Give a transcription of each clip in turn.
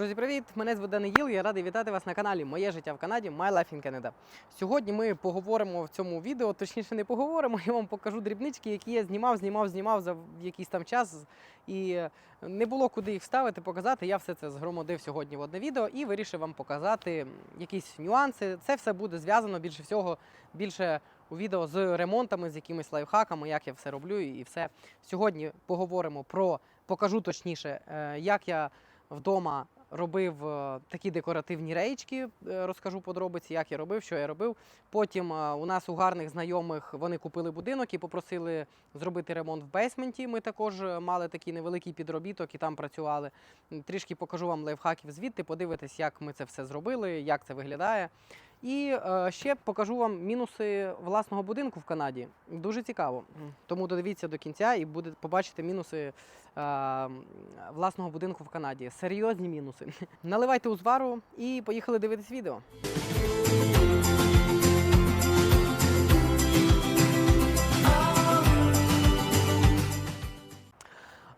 Друзі, привіт! Мене звуть Даниїл. Я радий вітати вас на каналі Моє життя в Канаді My Life in Canada. Сьогодні ми поговоримо в цьому відео, точніше не поговоримо. Я вам покажу дрібнички, які я знімав, знімав, знімав за якийсь там час. І не було куди їх вставити, показати. Я все це згромодив сьогодні в одне відео і вирішив вам показати якісь нюанси. Це все буде зв'язано більше всього більше у відео з ремонтами, з якимись лайфхаками, як я все роблю і все. Сьогодні поговоримо про покажу точніше, е, як я вдома робив е, такі декоративні реєчки, е, розкажу подробиці, як я робив, що я робив. Потім е, у нас у гарних знайомих вони купили будинок і попросили зробити ремонт в бейсменті. Ми також мали такий невеликий підробіток і там працювали. Трішки покажу вам лайфхаків звідти, подивитись, як ми це все зробили, як це виглядає. І е, ще покажу вам мінуси власного будинку в Канаді. Дуже цікаво. Тому додивіться до кінця і буде побачити мінуси е, власного будинку в Канаді. Серйозні мінуси. Наливайте у звару і поїхали дивитись відео.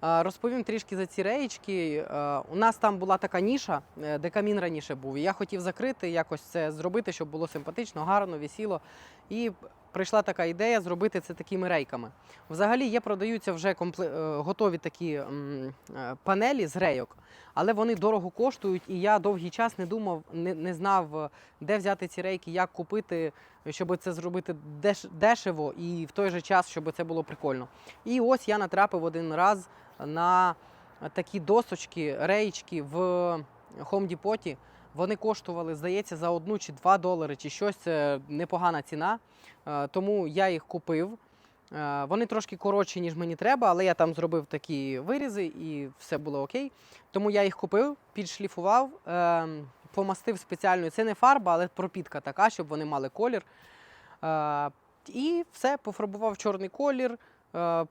Розповім трішки за ці реєчки. У нас там була така ніша, е, де камін раніше був. Я хотів закрити, якось це зробити, щоб було симпатично, гарно, весіло. І прийшла така ідея зробити це такими рейками. Взагалі є, продаються вже компле... готові такі е, панелі з рейок, але вони дорого коштують, і я довгий час не думав, не, не знав, е, де взяти ці рейки, як купити, щоб це зробити деш... дешево і в той же час, щоб це було прикольно. І ось я натрапив один раз на такі досочки, реєчки в Home Depot. Вони коштували, здається, за одну чи два долари, чи щось це непогана ціна. Е, Тому я їх купив. Е, Вони трошки коротші, ніж мені треба, але я там зробив такі вирізи і все було окей. Тому я їх купив, підшліфував, е, помастив спеціальною. Це не фарба, але пропітка така, щоб вони мали колір. І все, пофарбував чорний колір,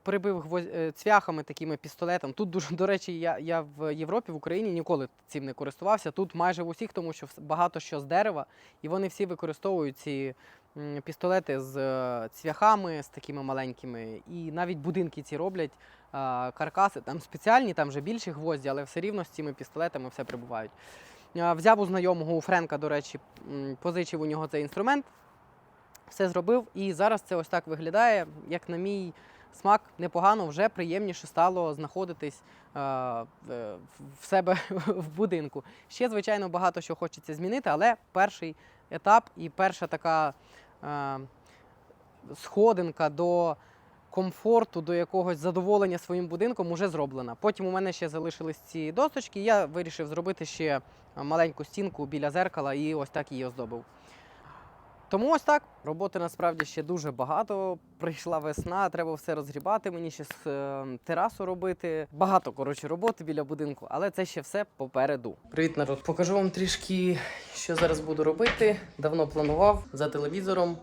прибив гвоз... е, цвяхами такими пістолетом. Тут дуже, до речі, я, я в Європі, в Україні ніколи цим не користувався. Тут майже в усіх, тому що багато що з дерева, і вони всі використовують ці пістолети з е, цвяхами, з такими маленькими. І навіть будинки ці роблять. е, Каркаси там спеціальні, там вже більші гвозді, але все рівно з цими пістолетами все прибувають. Е, Взяв у знайомого у Френка, до речі, позичив у нього цей інструмент все зробив, і зараз це ось так виглядає. Як на мій смак, непогано, вже приємніше стало знаходитись е, в в себе в будинку. Ще, звичайно, багато що хочеться змінити, але перший етап і перша така е, сходинка до комфорту, до якогось задоволення своїм будинком уже зроблена. Потім у мене ще залишились ці досточки. і Я вирішив зробити ще маленьку стінку біля зеркала і ось так її оздобив. Тому ось так. Роботи насправді ще дуже багато. Прийшла весна, треба все розгрібати. Мені ще з, е, терасу робити. Багато коротше роботи біля будинку, але це ще все попереду. Привіт, народ! Покажу вам трішки, що зараз буду робити. Давно планував за телевізором.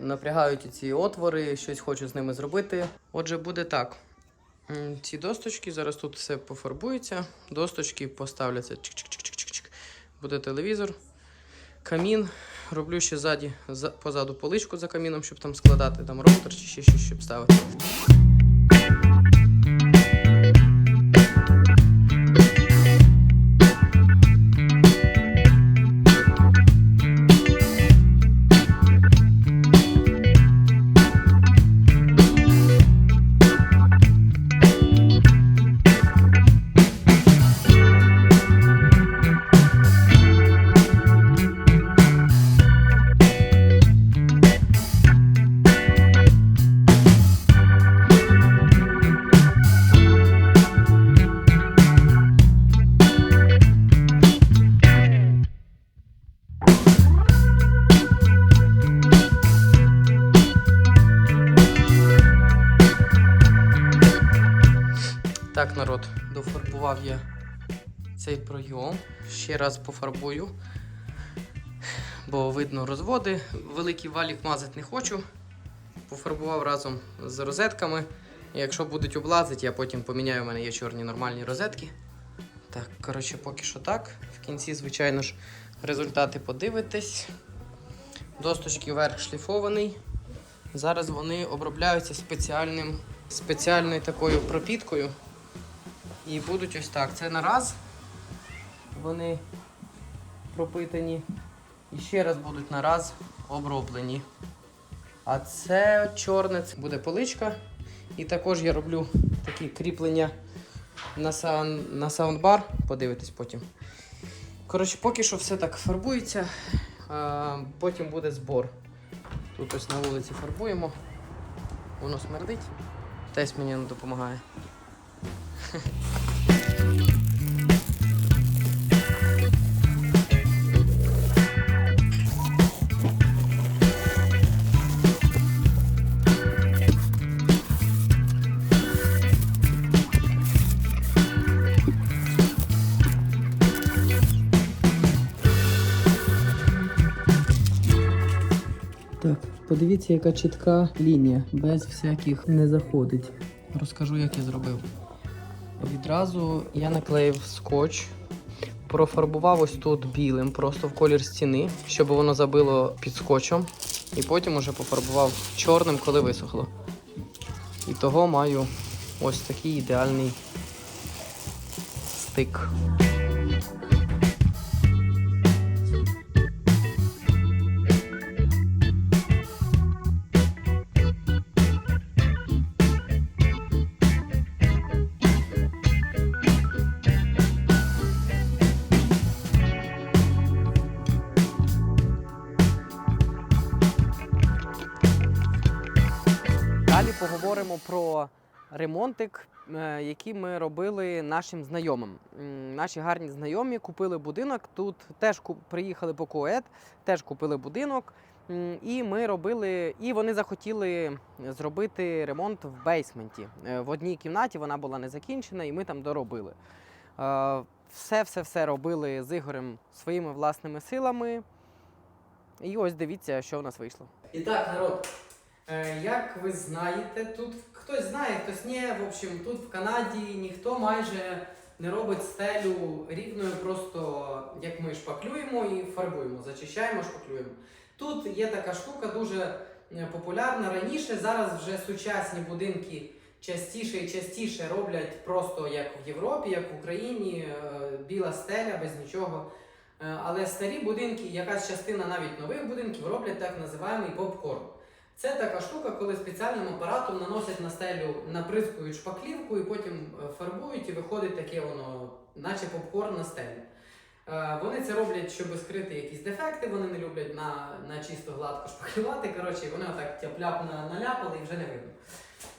Напрягають ці отвори, щось хочу з ними зробити. Отже, буде так. Ці досточки зараз тут все пофарбується. Досточки поставляться. Чик-чик-чик-чик-чик. Буде телевізор, камін. Роблю ще ззаді, за, позаду поличку за каміном, щоб там складати там роутер чи ще щось, щоб ставити. Ще раз пофарбую, бо видно розводи. Великий валік мазати не хочу. Пофарбував разом з розетками. Якщо будуть облазити, я потім поміняю. У мене є чорні нормальні розетки. Так, коротше, поки що так. В кінці, звичайно ж, результати подивитесь. Досточки верх шліфований. Зараз вони обробляються спеціальним, спеціальною такою пропіткою. І будуть ось так. Це на раз. Вони пропитані. І ще раз будуть на раз оброблені. А це чорне це буде поличка. І також я роблю такі кріплення на, сан, на саундбар. Подивитись потім. Коротше, поки що все так фарбується, а, потім буде збор. Тут ось на вулиці фарбуємо. Воно смердить. Тесть мені не допомагає. Подивіться, яка чітка лінія, без всяких не заходить. Розкажу, як я зробив. Відразу я наклеїв скотч, профарбував ось тут білим, просто в колір стіни, щоб воно забило під скотчем. І потім уже пофарбував чорним, коли висохло. І того маю ось такий ідеальний стик. Поговоримо про ремонтик, е, який ми робили нашим знайомим. Наші гарні знайомі купили будинок. Тут теж приїхали по Кует, теж купили будинок. І ми робили, і вони захотіли зробити ремонт в бейсменті. Е, В одній кімнаті вона була не закінчена, і ми там доробили. Е, Все, все, все робили з Ігорем своїми власними силами. І ось дивіться, що в нас вийшло. І так, народ, Як ви знаєте, тут хтось знає, хтось ні. В общем, тут в Канаді ніхто майже не робить стелю рівною, просто як ми шпаклюємо і фарбуємо, зачищаємо, шпаклюємо. Тут є така штука дуже е, популярна раніше. Зараз вже сучасні будинки частіше і частіше роблять просто як в Європі, як в Україні, е, біла стеля без нічого. Е, Але старі будинки, якась частина навіть нових будинків роблять так називаємий попкорн. Це така штука, коли спеціальним апаратом наносять на стелю, наприскують шпаклівку і потім е, фарбують, і виходить таке воно, наче попкорн на стелі. Е, Вони це роблять, щоб скрити якісь дефекти, вони не люблять на, на чисто гладко шпаклювати. Коротше, вони отак тяп-ляп наляпали і вже не видно.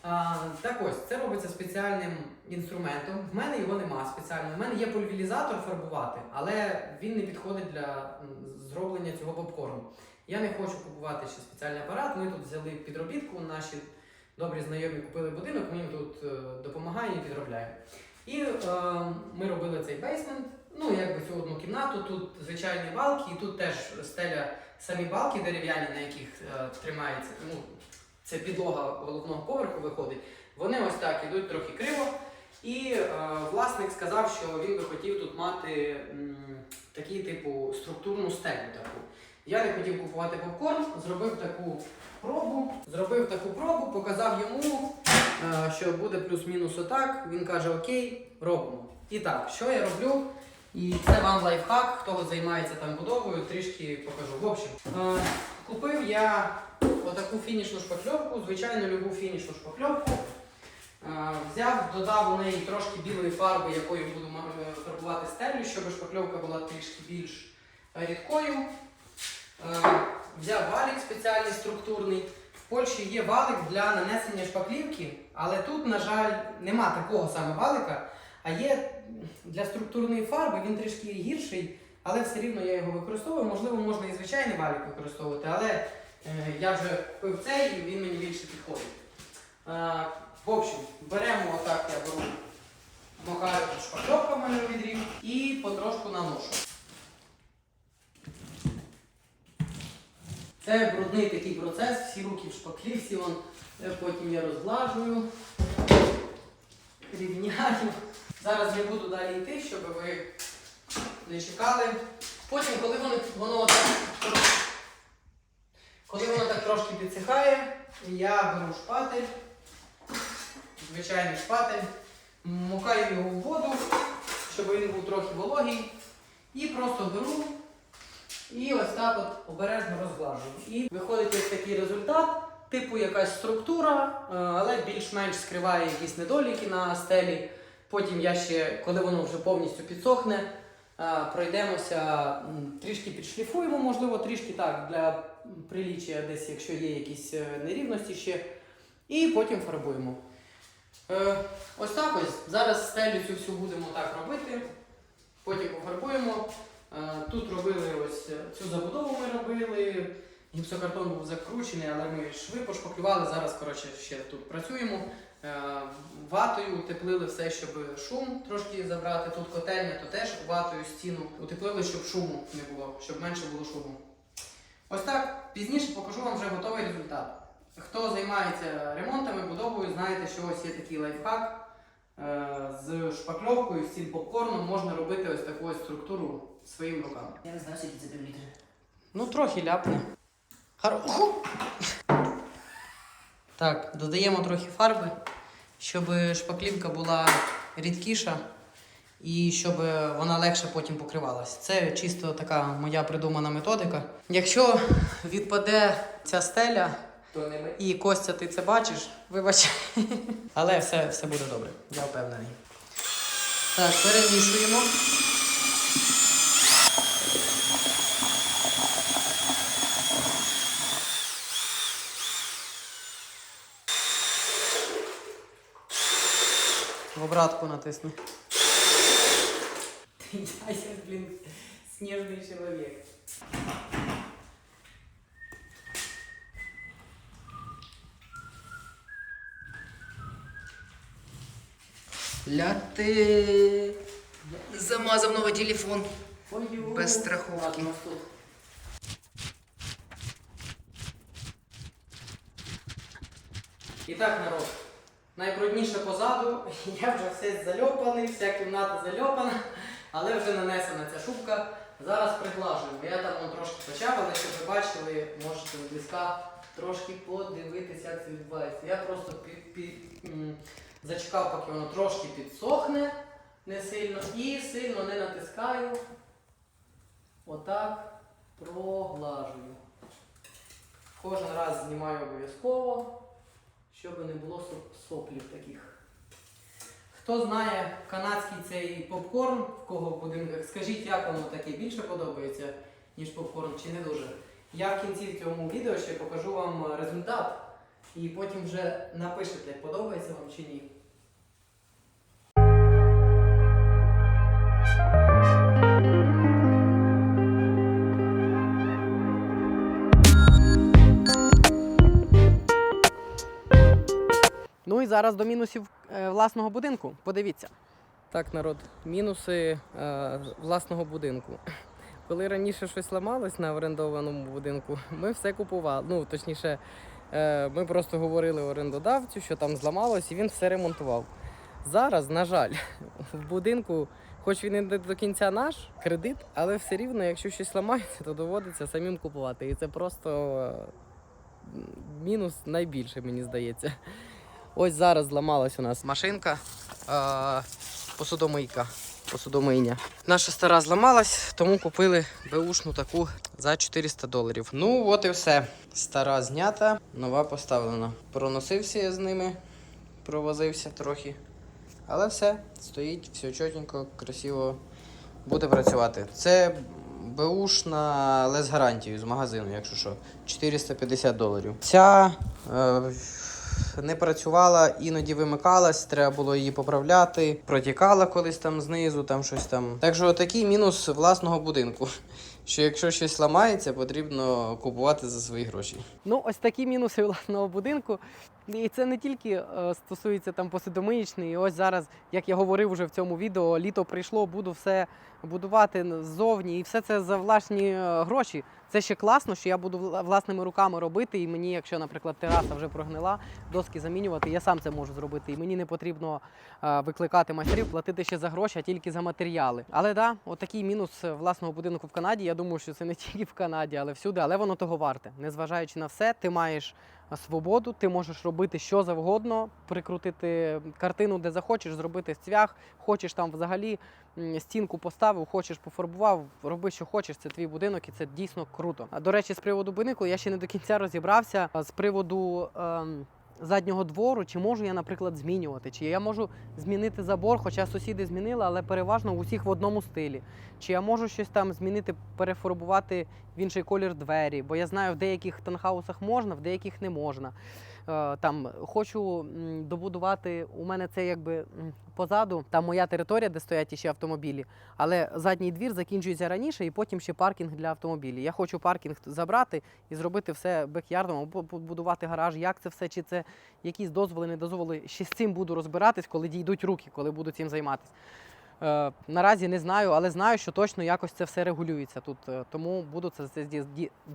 А, так ось, це робиться спеціальним інструментом. В мене його нема спеціально. В мене є пульверізатор фарбувати, але він не підходить для зроблення цього попкорну. Я не хочу купувати ще спеціальний апарат. Ми тут взяли підробітку, наші добрі знайомі купили будинок, ми їм тут е, допомагаємо і підробляємо. І е, ми робили цей бейсмент, ну якби цю одну кімнату, тут звичайні балки, і тут теж стеля самі балки дерев'яні, на яких е, тримається. Ну, це підлога головного поверху виходить. Вони ось так ідуть трохи криво. І е, власник сказав, що він би хотів тут мати м, такі, типу, структурну стелю таку. Я не хотів купувати попкорн, зробив таку пробу, зробив таку пробу, показав йому, е, що буде плюс-мінус отак. Він каже: Окей, робимо. І так, що я роблю? І це вам лайфхак, хто займається там будовою, трішки покажу. В общем, е, купив я отаку фінішну шпакльовку, звичайно, любу фінішну шпакльовку. Е, Взяв, додав у неї трошки білої фарби, якою буду фарбувати стелю, щоб шпакльовка була трішки більш рідкою. Е, Взяв валік спеціальний структурний. В Польщі є валик для нанесення шпаклівки, але тут, на жаль, нема такого саме валика, а є для структурної фарби, він трішки гірший, але все рівно я його використовую. Можливо, можна і звичайний валік використовувати, але е, я вже купив цей і він мені більше підходить. Е, в общем, беремо отак, я беру макаю шпакльовка в відрів і потрошку наношу. Це брудний такий процес, всі руки в шпаклівці, вон, е, потім я розглажую, рівняю. Зараз я буду далі йти, щоб ви не чекали. Потім, коли воно, воно так, коли воно так трошки підсихає, я беру шпатель, звичайний шпатель, мукаю його в воду, щоб він був трохи вологий. І просто беру і ось так от обережно розглажую. І виходить ось такий результат, типу якась структура, е, але більш-менш скриває якісь недоліки на стелі. Потім я ще, коли воно вже повністю підсохне, е, пройдемося, трішки підшліфуємо, можливо, трішки так для приліччя, десь, якщо є якісь е, нерівності ще, і потім фарбуємо. Ось так ось. Зараз стелю цю всю будемо так робити. Потім пофарбуємо. Е, Тут робили ось е, цю забудову ми робили. Гіпсокартон був закручений, але ми шви пошпаклювали. Зараз коротше, ще тут працюємо. Е, Ватою утеплили все, щоб шум трошки забрати. Тут котельня, то теж ватою стіну утеплили, щоб шуму не було, щоб менше було шуму. Ось так. Пізніше покажу вам вже готовий результат. Хто займається ремонтами, будовою, знаєте, що ось є такий лайфхак. Е, З шпакльовкою, з цим попкорном можна робити ось таку ось структуру своїм руками. Я не знаю, скільки це півлітри. Ну, трохи ляпне. Хар... Так, додаємо трохи фарби, щоб шпаклівка була рідкіша і щоб вона легше потім покривалась. Це чисто така моя придумана методика. Якщо відпаде ця стеля, То не ми. і Костя, ти це бачиш, вибач. Але все, все буде добре, я впевнений. Так, перемішуємо. В обратку натисни. Я, блін, сніжний чоловік. Ляти. Замазав новий телефон. Ой-ой. Без страховки. І так, народ. Найбрудніше позаду. Я вже все зальопаний, вся кімната зальопана, але вже нанесена ця шубка. Зараз приглажуємо. Я там трошки почав, але щоб ви бачили, можете зблизька трошки подивитися, як це відбувається. Я просто пі- пі- м, зачекав, поки воно трошки підсохне не сильно і сильно не натискаю. Отак проглажую. Кожен раз знімаю обов'язково, щоб не було соплів таких. Хто знає канадський цей попкорн, в кого будинках, скажіть, як воно таке більше подобається, ніж попкорн, чи не дуже. Я в кінці в цьому відео ще покажу вам результат. І потім вже напишете, подобається вам чи ні. Ну і зараз до мінусів е, власного будинку. Подивіться. Так, народ, мінуси е, власного будинку. Коли раніше щось ламалось на орендованому будинку, ми все купували. Ну, точніше, е, ми просто говорили орендодавцю, що там зламалось, і він все ремонтував. Зараз, на жаль, в будинку, хоч він і не до кінця наш кредит, але все рівно, якщо щось ламається, то доводиться самим купувати. І це просто мінус найбільший, мені здається. Ось зараз зламалась у нас машинка, е, посудомийка, посудомийня. Наша стара зламалась, тому купили беушну таку за 400 доларів. Ну, от і все. Стара знята, нова поставлена. Проносився я з ними, провозився трохи. Але все, стоїть, все чотенько, красиво буде працювати. Це беушна, але з гарантією з магазину, якщо що. 450 доларів. Ця е, не працювала, іноді вимикалась, треба було її поправляти, протікала колись там знизу, там щось там. Так що такий мінус власного будинку. Що якщо щось ламається, потрібно купувати за свої гроші. Ну, ось такі мінуси власного будинку. І це не тільки е, стосується там посудомиїчної. Ось зараз, як я говорив вже в цьому відео, літо прийшло, буду все будувати ззовні, і все це за власні е, гроші. Це ще класно, що я буду власними руками робити. І мені, якщо, наприклад, тераса вже прогнила, доски замінювати, я сам це можу зробити. І мені не потрібно е, викликати майстрів, платити ще за гроші, а тільки за матеріали. Але да, отакий мінус власного будинку в Канаді. Я думаю, що це не тільки в Канаді, але всюди. Але воно того варте. Незважаючи на все, ти маєш свободу, ти можеш робити що завгодно, прикрутити картину, де захочеш, зробити цвях. Хочеш там взагалі стінку поставив, хочеш пофарбував, роби, що хочеш, це твій будинок, і це дійсно круто. А до речі, з приводу будинку я ще не до кінця розібрався. З приводу. Ем, Заднього двору, чи можу я, наприклад, змінювати, чи я можу змінити забор, хоча сусіди змінили, але переважно в усіх в одному стилі. Чи я можу щось там змінити, перефарбувати в інший колір двері, бо я знаю, в деяких танхаусах можна, в деяких не можна. Е, Там хочу добудувати. У мене це якби позаду, там моя територія, де стоять ще автомобілі, але задній двір закінчується раніше, і потім ще паркінг для автомобілів. Я хочу паркінг забрати і зробити все бекярдом, або побудувати гараж. Як це все, чи це якісь дозволи, не дозволи. Ще з цим буду розбиратись, коли дійдуть руки, коли буду цим займатися. Е, наразі не знаю, але знаю, що точно якось це все регулюється тут. е, Тому буду це, це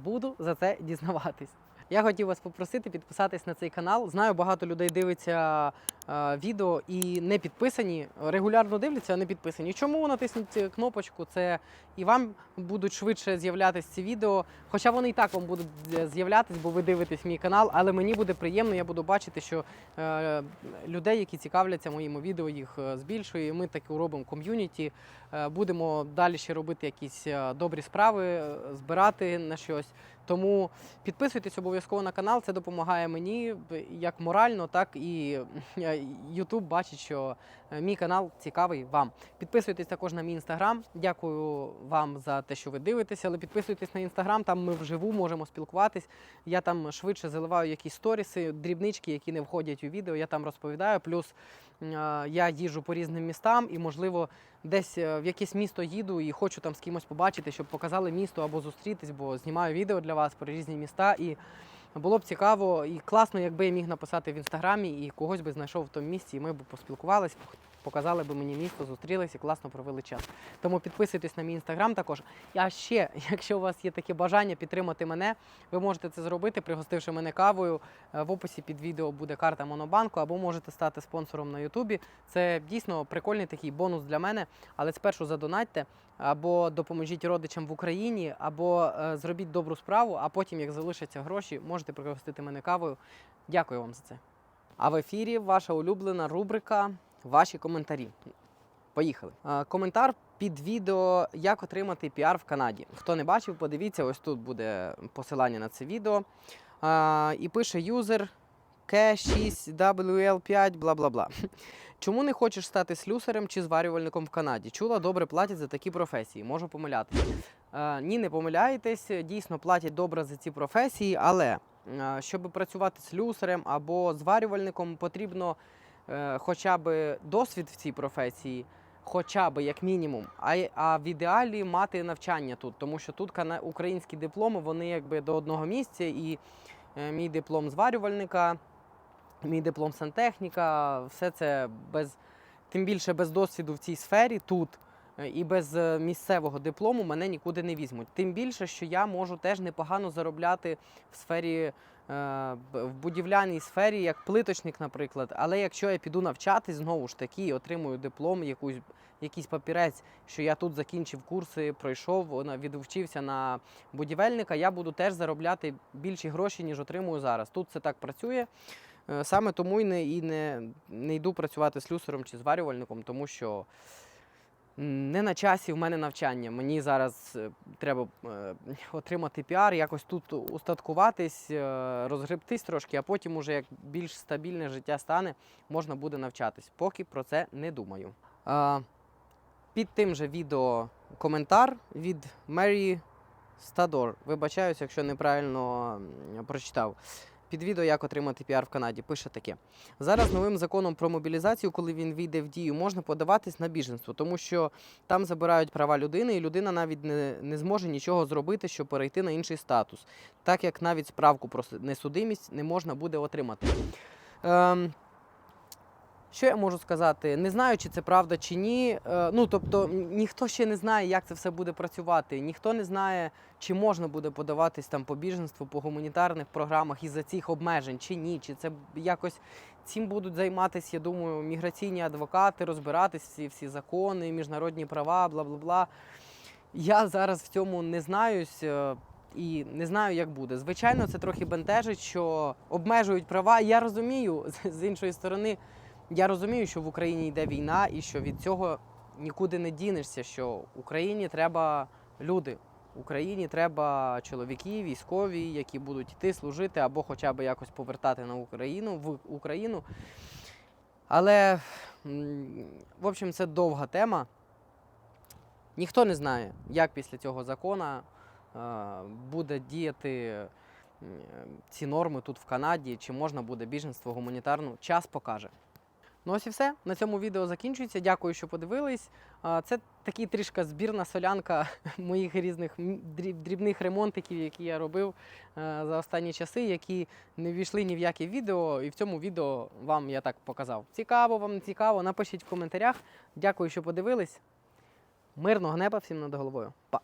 буду за це дізнаватись. Я хотів вас попросити підписатись на цей канал. Знаю, багато людей дивиться відео і не підписані. Регулярно дивляться, а не підписані. Чому натисніть е, кнопочку? Це і вам будуть швидше з'являтися ці відео. Хоча вони і так вам будуть е, з'являтись, бо ви дивитесь мій канал. Але мені буде приємно, я буду бачити, що е, людей, які цікавляться моїми відео, їх е, збільшує. Ми таке робимо ком'юніті. Е, Будемо далі ще робити якісь е, добрі справи, е, збирати на щось. Тому підписуйтесь обов'язково на канал, це допомагає мені як морально, так і YouTube бачить, що е, мій канал цікавий вам. Підписуйтесь також на мій інстаграм. Дякую вам за те, що ви дивитеся, але підписуйтесь на інстаграм, там ми вживу можемо спілкуватись. Я там швидше заливаю якісь сторіси, дрібнички, які не входять у відео. Я там розповідаю. Плюс е, я їжджу по різним містам і, можливо, десь е, в якесь місто їду і хочу там з кимось побачити, щоб показали місто або зустрітись, бо знімаю відео для вас про різні міста. І було б цікаво і класно, якби я міг написати в інстаграмі і когось би знайшов в тому місці, і ми б поспілкувалися, показали б мені місто, зустрілися і класно провели час. Тому підписуйтесь на мій інстаграм також. А ще, якщо у вас є таке бажання підтримати мене, ви можете це зробити, пригостивши мене кавою. Е, В описі під відео буде карта Монобанку, або можете стати спонсором на Ютубі. Це дійсно прикольний такий бонус для мене. Але спершу задонатьте, або допоможіть родичам в Україні, або е, зробіть добру справу, а потім, як залишаться гроші, можете пригостити мене кавою. Дякую вам за це. А в ефірі ваша улюблена рубрика Ваші коментарі. Поїхали. Е, Коментар під відео Як отримати піар в Канаді. Хто не бачив, подивіться, ось тут буде посилання на це відео. Е, І пише юзер К6WL5, бла бла бла. Чому не хочеш стати слюсарем чи зварювальником в Канаді? Чула, добре платять за такі професії. Можу помилятися. Е, ні, не помиляєтесь. Дійсно платять добре за ці професії, але е, щоб працювати слюсарем або зварювальником, потрібно е, хоча б досвід в цій професії, хоча б як мінімум. А, а в ідеалі мати навчання тут, тому що тут українські дипломи вони якби до одного місця, і е, мій диплом зварювальника, мій диплом сантехніка, все це без тим більше без досвіду в цій сфері тут. е, І без е, місцевого диплому мене нікуди не візьмуть. Тим більше, що я можу теж непогано заробляти в сфері е, в будівляній сфері, як плиточник, наприклад. Але якщо я піду навчатись, знову ж таки, отримую диплом, якусь, якийсь папірець, що я тут закінчив курси, пройшов, відвчився на будівельника, я буду теж заробляти більші гроші, ніж отримую зараз. Тут це так працює. Е, Саме тому і не, і не, не йду працювати слюсарем чи зварювальником, тому що не на часі в мене навчання. Мені зараз е, треба е, отримати піар, якось тут устаткуватись, розгребтись трошки, а потім, уже як більш стабільне життя стане, можна буде навчатись. Поки про це не думаю. Під тим же відео коментар від Мері Стадор. Вибачаюся, якщо неправильно прочитав. Під відео, як отримати піар в Канаді, пише таке: зараз новим законом про мобілізацію, коли він війде в дію, можна подаватись на біженство, тому що там забирають права людини, і людина навіть не, не зможе нічого зробити, щоб перейти на інший статус, так як навіть справку про несудимість не можна буде отримати. Ем, що я можу сказати? Не знаю, чи це правда чи ні. Е, ну тобто, ніхто ще не знає, як це все буде працювати. Ніхто не знає, чи можна буде подаватись там по біженству, по гуманітарних програмах із-за цих обмежень, чи ні. Чи це якось цим будуть займатися, я думаю, міграційні адвокати, розбиратись всі, всі закони, міжнародні права, бла бла бла. Я зараз в цьому не знаюсь. е, І не знаю, як буде. Звичайно, це трохи бентежить, що обмежують права. Я розумію, з іншої сторони, я розумію, що в Україні йде війна і що від цього нікуди не дінешся, що Україні треба люди. Україні треба чоловіки, військові, які будуть йти служити або хоча б якось повертати на Україну в Україну. Але, в общем, це довга тема. Ніхто не знає, як після цього закону е, буде діяти ці норми тут в Канаді, чи можна буде біженство гуманітарну. Час покаже. Ну ось і все. На цьому відео закінчується. Дякую, що подивились. Це такий трішка збірна солянка моїх різних дрібних ремонтиків, які я робив за останні часи, які не ввійшли ні в яке відео. І в цьому відео вам я так показав. Цікаво вам цікаво? Напишіть в коментарях. Дякую, що подивились. Мирного неба всім над головою. Па!